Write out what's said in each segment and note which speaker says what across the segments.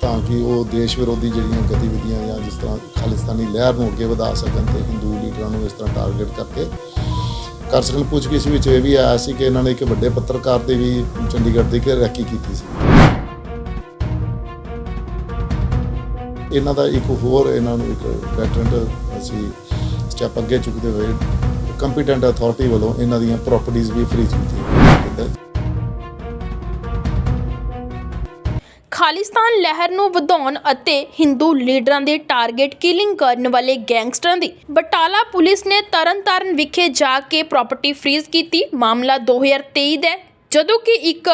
Speaker 1: ਤਾਂ ਕਿ ਉਹ ਦੇਸ਼ ਵਿਰੋਧੀ ਜਿਹੜੀਆਂ ਗਤੀਵਿਧੀਆਂ ਜਾਂ ਜਿਸ ਤਰ੍ਹਾਂ ਖਾਲਿਸਤਾਨੀ ਲਹਿਰ ਨੂੰ ਅੱਗੇ ਵਧਾ ਸਕਣ ਤੇ ਹਿੰਦੂ ਲੀਡਰਾਂ ਨੂੰ ਇਸ ਤਰ੍ਹਾਂ ਟਾਰਗੇਟ ਕਰਕੇ ਕਰ ਸਕਣ। ਪੁੱਛਗਿੱਛ ਵਿੱਚ ਇਹ ਵੀ ਆਇਆ ਸੀ ਕਿ ਇਹਨਾਂ ਨੇ ਇੱਕ ਵੱਡੇ ਪੱਤਰਕਾਰ ਤੇ ਵੀ ਚੰਡੀਗੜ੍ਹ ਦੀ ਘੇਰਾਕੀ ਕੀਤੀ ਸੀ। ਇਹਨਾਂ ਦਾ ਇੱਕ ਹੋਰ ਇਹਨਾਂ ਨੂੰ ਇੱਕ ਬੈਟਰੈਂਟ ਅਸੀਂ ਸਟੈਪ ਅੱਗੇ ਚੁੱਕਦੇ ਹੋਏ ਕੰਪੀਟੈਂਟ ਅਥਾਰਟੀ ਵੱਲੋਂ ਇਹਨਾਂ ਦੀਆਂ ਪ੍ਰਾਪਰਟੀਆਂ ਵੀ ਫ੍ਰੀਜ਼ ਕੀਤੀਆਂ
Speaker 2: ਖਾਲਿਸਤਾਨ ਲਹਿਰ ਨੂੰ ਵਧਾਉਣ ਅਤੇ ਹਿੰਦੂ ਲੀਡਰਾਂ ਦੇ ਟਾਰਗੇਟ ਕਿਲਿੰਗ ਕਰਨ ਵਾਲੇ ਗੈਂਗਸਟਰਾਂ ਦੀ। ਬਟਾਲਾ ਪੁਲਿਸ ਨੇ ਤਰਨਤਾਰਨ ਵਿਖੇ ਜਾ ਕੇ ਪ੍ਰਾਪਰਟੀ ਫ੍ਰੀਜ਼ ਕੀਤੀ। ਮਾਮਲਾ 2023 ਦਾ ਹੈ, ਜਦੋਂ ਕਿ ਇੱਕ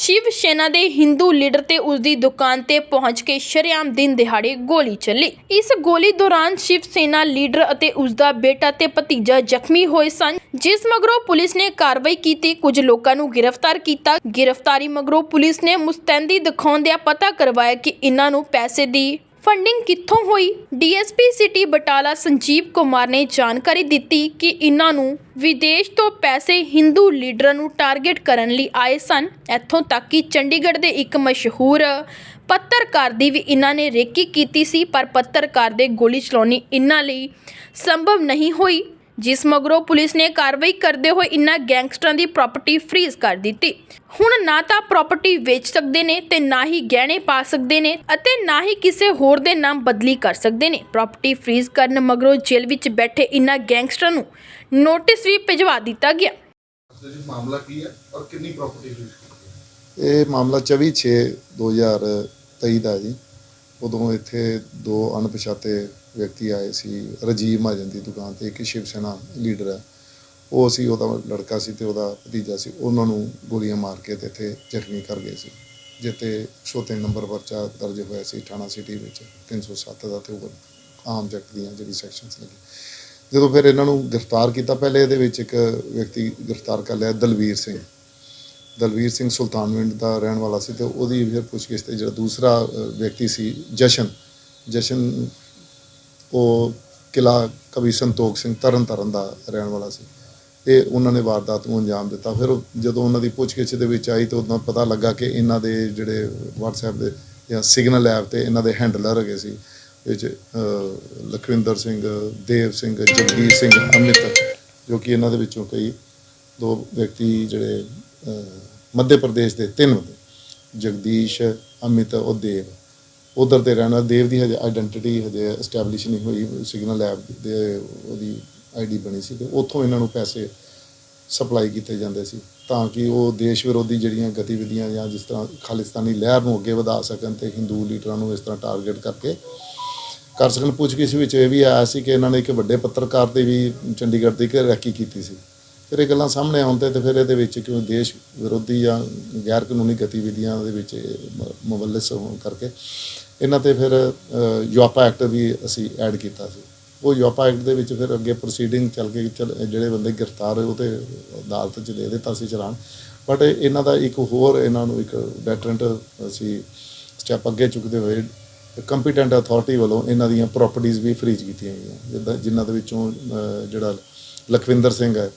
Speaker 2: ਸ਼ਿਵ ਸੈਨਾ ਦੇ ਹਿੰਦੂ ਲੀਡਰ ਤੇ ਉਸ ਦੀ ਦੁਕਾਨ ਤੇ ਪਹੁੰਚ ਕੇ ਸ਼ਰੇਆਮ ਦਿਨ ਦਿਹਾੜੇ ਗੋਲੀ ਚੱਲੀ। ਇਸ ਗੋਲੀ ਦੌਰਾਨ ਸ਼ਿਵ ਸੈਨਾ ਲੀਡਰ ਅਤੇ ਉਸ ਦਾ ਬੇਟਾ ਤੇ ਭਤੀਜਾ ਜ਼ਖਮੀ ਹੋਏ ਸਨ, ਜਿਸ ਮਗਰੋਂ ਪੁਲਿਸ ਨੇ ਕਾਰਵਾਈ ਕੀਤੀ। ਕੁਝ ਲੋਕਾਂ ਨੂੰ ਗ੍ਰਿਫਤਾਰ ਕੀਤਾ। ਗ੍ਰਿਫਤਾਰੀ ਮਗਰੋਂ ਪੁਲਿਸ ਨੇ ਮੁਸਤੈਦੀ ਦਿਖਾਉਂਦਿਆਂ ਪਤਾ ਕਰਵਾਇਆ ਕਿ ਇਹਨਾਂ ਨੂੰ ਪੈਸੇ ਦੀ ਫੰਡਿੰਗ ਕਿੱਥੋਂ ਹੋਈ? ਡੀਐਸਪੀ ਸਿਟੀ ਬਟਾਲਾ ਸੰਜੀਵ ਕੁਮਾਰ ਨੇ ਜਾਣਕਾਰੀ ਦਿੱਤੀ ਕਿ ਇਹਨਾਂ ਨੂੰ ਵਿਦੇਸ਼ ਤੋਂ ਪੈਸੇ ਹਿੰਦੂ ਲੀਡਰਾਂ ਨੂੰ ਟਾਰਗੇਟ ਕਰਨ ਲਈ ਆਏ ਸਨ। ਇੱਥੋਂ ਤੱਕ ਕਿ ਚੰਡੀਗੜ੍ਹ ਦੇ ਇੱਕ ਮਸ਼ਹੂਰ ਪੱਤਰਕਾਰ ਦੀ ਵੀ ਇਹਨਾਂ ਨੇ ਰੇਕੀ ਕੀਤੀ ਸੀ, ਪਰ ਪੱਤਰਕਾਰ ਦੇ ਗੋਲੀ ਚਲਾਉਣੀ ਇਹਨਾਂ ਲਈ ਸੰਭਵ ਨਹੀਂ ਹੋਈ। ਜਿਸ ਮਗਰੋਂ ਪੁਲਿਸ ਨੇ ਕਾਰਵਾਈ ਕਰਦੇ ਹੋਏ ਇਨ੍ਹਾਂ ਗੈਂਗਸਟਰਾਂ ਦੀ ਪ੍ਰਾਪਰਟੀ ਫ੍ਰੀਜ਼ ਕਰ ਦਿੱਤੀ। ਹੁਣ ਨਾ ਤਾਂ ਪ੍ਰਾਪਰਟੀ ਵੇਚ ਸਕਦੇ ਨੇ ਤੇ ਨਾ ਹੀ ਗਹਿਣੇ ਪਾ ਸਕਦੇ ਨੇ ਅਤੇ ਨਾ ਹੀ ਕਿਸੇ ਹੋਰ ਦੇ ਨਾਮ ਬਦਲੀ ਕਰ ਸਕਦੇ ਨੇ। ਪ੍ਰਾਪਰਟੀ ਫ੍ਰੀਜ਼ ਕਰਨ ਮਗਰੋਂ ਜੇਲ੍ਹ ਵਿੱਚ ਬੈਠੇ ਇਨ੍ਹਾਂ ਗੈਂਗਸਟਰਾਂ ਨੂੰ ਨੋਟਿਸ ਵੀ ਭਿਜਵਾ ਦਿੱਤਾ ਗਿਆ।
Speaker 3: ਜੀ ਮਾਮਲਾ ਕੀ ਹੈ ਔਰ ਕਿੰਨੀ ਪ੍ਰਾਪਰਟੀ ਹੈ?
Speaker 1: ਇਹ ਮਾਮਲਾ 24 6 2023 ਦਾ ਜੀ। ਉਦੋਂ ਇੱਥੇ ਦੋ ਅਣਪਛਾਤੇ ਵਿਅਕਤੀ ਆਏ ਸੀ, ਰਜੀਵ ਮਹਾਜਨ ਦੀ ਦੁਕਾਨ ਤੇ ਇੱਕ ਸ਼ਿਵ ਸੈਨਾ ਲੀਡਰ ਹੈ। ਉਹ ਸੀ, ਉਹਦਾ ਲੜਕਾ ਸੀ ਤੇ ਉਹਦਾ ਭਤੀਜਾ ਸੀ। ਉਹਨਾਂ ਨੂੰ ਗੋਲੀਆਂ ਮਾਰ ਕੇ ਤੇ ਇੱਥੇ ਜ਼ਖਮੀ ਕਰ ਗਏ ਸੀ। ਜਿੱਤੇ 103 ਨੰਬਰ ਪਰਚਾ ਦਰਜ ਹੋਇਆ ਸੀ ਥਾਣਾ ਸਿਟੀ ਵਿੱਚ 307 ਦਾ ਤੇ ਉਹ ਆਮ ਜਗਤ ਦੀਆਂ ਜਿਹੜੀ ਸੈਕਸ਼ਨਸ ਲੱਗੀ ਜਦੋਂ ਫਿਰ ਇਹਨਾਂ ਨੂੰ ਗ੍ਰਿਫਤਾਰ ਕੀਤਾ, ਪਹਿਲੇ ਇਹਦੇ ਵਿੱਚ ਇੱਕ ਵਿਅਕਤੀ ਗ੍ਰਿਫਤਾਰ ਕਰ ਲਿਆ, ਦਲਵੀਰ ਸਿੰਘ। ਦਲਵੀਰ ਸਿੰਘ ਸੁਲਤਾਨਵਿੰਡ ਦਾ ਰਹਿਣ ਵਾਲਾ ਸੀ ਤੇ ਉਹਦੀ ਫਿਰ ਪੁੱਛਗਿੱਛ ਤੇ ਜਿਹੜਾ ਦੂਸਰਾ ਵਿਅਕਤੀ ਸੀ ਜਸ਼ਨ। ਜਸ਼ਨ ਉਹ ਕਿਲਾ ਕਵੀ ਸੰਤੋਖ ਸਿੰਘ ਤਰਨ ਤਾਰਨ ਦਾ ਰਹਿਣ ਵਾਲਾ ਸੀ। ਇਹ ਉਹਨਾਂ ਨੇ ਵਾਰਦਾਤ ਨੂੰ ਅੰਜਾਮ ਦਿੱਤਾ। ਫਿਰ ਉਹ- ਜਦੋਂ ਉਹਨਾਂ ਦੀ ਪੁੱਛਗਿੱਛ ਦੇ ਵਿੱਚ ਆਈ ਤਾਂ ਉਦੋਂ ਪਤਾ ਲੱਗਾ ਕਿ ਇਹਨਾਂ ਦੇ ਜਿਹੜੇ WhatsApp ਦੇ ਜਾਂ ਸਿਗਨਲ ਐਪ ਤੇ ਇਹਨਾਂ ਦੇ ਹੈਂਡਲਰ ਹੈਗੇ ਸੀ। ਵਿੱਚ ਅ, ਲਖਵਿੰਦਰ ਸਿੰਘ ਦੇਵ ਸਿੰਘ ਜਗਦੀਸ਼ ਸਿੰਘ ਅਮਿਤ ਜੋ ਕਿ ਇਹਨਾਂ ਦੇ ਵਿੱਚੋਂ ਕਈ ਦੋ ਵਿਅਕਤੀ ਜਿਹੜੇ ਮੱਧ ਪ੍ਰਦੇਸ਼ ਦੇ ਤਿੰਨ ਜਗਦੀਸ਼ ਅਮਿਤ ਉਹ ਦੇਵ। ਉਧਰ 'ਤੇ ਰਹਿਣ ਵਾਲੇ ਦੇਵ ਦੀ ਹਜੇ ਆਇਡੈਂਟੀਟੀ ਹਜੇ ਐਸਟੈਬਲਿਸ਼ ਨਹੀਂ ਹੋਈ ਸਿਗਨਲ ਐਪ ਦੇ ਉਹਦੀ ਆਈਡੀ ਬਣੀ ਸੀ ਤੇ ਉੱਥੋਂ ਇਹਨਾਂ ਨੂੰ ਪੈਸੇ ਸਪਲਾਈ ਕੀਤੇ ਜਾਂਦੇ ਸੀ ਤਾਂ ਕਿ ਉਹ ਦੇਸ਼ ਵਿਰੋਧੀ ਜਿਹੜੀਆਂ ਗਤੀਵਿਧੀਆਂ ਜਾਂ ਜਿਸ ਤਰ੍ਹਾਂ ਖਾਲਿਸਤਾਨੀ ਲਹਿਰ ਨੂੰ ਅੱਗੇ ਵਧਾ ਸਕਣ ਤੇ ਹਿੰਦੂ ਲੀਡਰਾਂ ਨੂੰ ਇਸ ਤਰ੍ਹਾਂ ਟਾਰਗੇਟ ਕਰਕੇ ਕਰ ਸਕਣ। ਪੁੱਛਗਿੱਛ ਵਿੱਚ ਇਹ ਵੀ ਆਇਆ ਸੀ ਕਿ ਇਹਨਾਂ ਨੇ ਇੱਕ ਵੱਡੇ ਪੱਤਰਕਾਰ ਤੇ ਵੀ ਚੰਡੀਗੜ੍ਹ ਦੀ ਘੇਰਾਕੀ ਕੀਤੀ ਸੀ। ਫਿਰ ਇਹ ਗੱਲਾਂ ਸਾਹਮਣੇ ਆਉਣ ਤੇ ਤੇ ਫਿਰ ਇਹਦੇ ਵਿੱਚ ਕਿਉਂ ਦੇਸ਼ ਵਿਰੋਧੀ ਜਾਂ ਗੈਰ ਕਾਨੂੰਨੀ ਗਤੀਵਿਧੀਆਂ ਦੇ ਵਿੱਚ ਇਹ ਮ- ਮੁਵੱਲਿਸ ਹੋਣ ਕਰਕੇ ਇਹਨਾਂ ਤੇ ਫਿਰ ਅ, ਯੂਆਪਾ ਐਕਟ ਵੀ ਅਸੀਂ ਐਡ ਕੀਤਾ ਸੀ। ਉਹ ਯੂਆਪਾ ਐਕਟ ਦੇ ਵਿੱਚ ਫਿਰ ਅੱਗੇ ਪ੍ਰੋਸੀਡਿੰਗ ਚੱਲ ਕੇ ਚੱਲ- ਜਿਹੜੇ ਬੰਦੇ ਗ੍ਰਿਫਤਾਰ ਹੋਏ ਉਹ ਤੇ ਅਦਾਲਤ 'ਚ ਦੇ ਦਿੱਤਾ ਸੀ ਚਲਾਨ। ਬਟ ਇਹਨਾਂ ਦਾ ਇੱਕ ਹੋਰ ਇਹਨਾਂ ਨੂੰ ਇੱਕ ਬੈਟਰੈਂਟ ਅਸੀਂ ਸਟੈਪ ਅੱਗੇ ਚੁੱਕਦੇ ਹੋਏ ਕੰਪੀਟੈਂਟ ਅਥਾਰਟੀ ਵੱਲੋਂ ਇਹਨਾਂ ਦੀਆਂ ਪ੍ਰਾਪਰਟੀਆਂ ਵੀ ਫ੍ਰੀਜ਼ ਕੀਤੀਆਂ ਗਈਆਂ। ਜਿੱਦਾਂ ਜਿਨ੍ਹਾਂ ਦੇ ਵਿੱਚੋਂ ਜਿਹੜਾ ਲਖਵਿੰਦਰ ਸਿੰਘ ਹੈ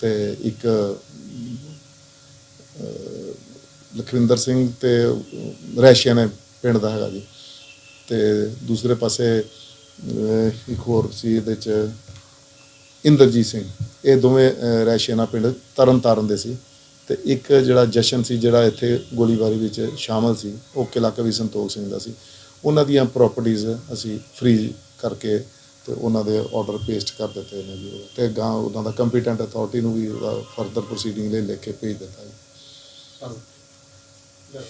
Speaker 1: ਤੇ ਇੱਕ ਲਖਵਿੰਦਰ ਸਿੰਘ ਤੇ ਰੈਸ਼ੀਆ ਨੇ ਪਿੰਡ ਦਾ ਹੈਗਾ ਜੀ। ਤੇ ਦੂਸਰੇ ਪਾਸੇ ਇੱਕ ਹੋਰ ਸੀ ਇਹਦੇ ਚ, ਇੰਦਰਜੀਤ ਸਿੰਘ। ਇਹ ਦੋਵੇਂ ਰੈਸ਼ੀਆਨਾ ਪਿੰਡ ਤਰਨਤਾਰਨ ਦੇ ਸੀ। ਤੇ ਇੱਕ ਜਿਹੜਾ ਜਸ਼ਨ ਸੀ, ਜਿਹੜਾ ਇੱਥੇ ਗੋਲੀਬਾਰੀ ਵਿੱਚ ਸ਼ਾਮਲ ਸੀ, ਉਹ ਕਿਲਾ ਕਵੀ ਸੰਤੋਖ ਸਿੰਘ ਦਾ ਸੀ। ਉਹਨਾਂ ਦੀਆਂ ਪ੍ਰਾਪਰਟੀਆਂ ਅਸੀਂ ਫ੍ਰੀ ਕਰਕੇ ਤੇ ਉਹਨਾਂ ਦੇ ਆਰਡਰ ਪੇਸਟ ਕਰ ਦਿੱਤੇ ਨੇ ਜੀ ਉਹ। ਤੇ ਗਾਂ ਉਹਨਾਂ ਦਾ ਕੰਪੀਟੈਂਟ ਅਥਾਰਟੀ ਨੂੰ ਵੀ ਉਹਦਾ ਫਰਦਰ ਪ੍ਰੋਸੀਡਿੰਗ ਲਈ ਲਿਖ ਕੇ ਭੇਜ ਦਿੱਤਾ ਜੀ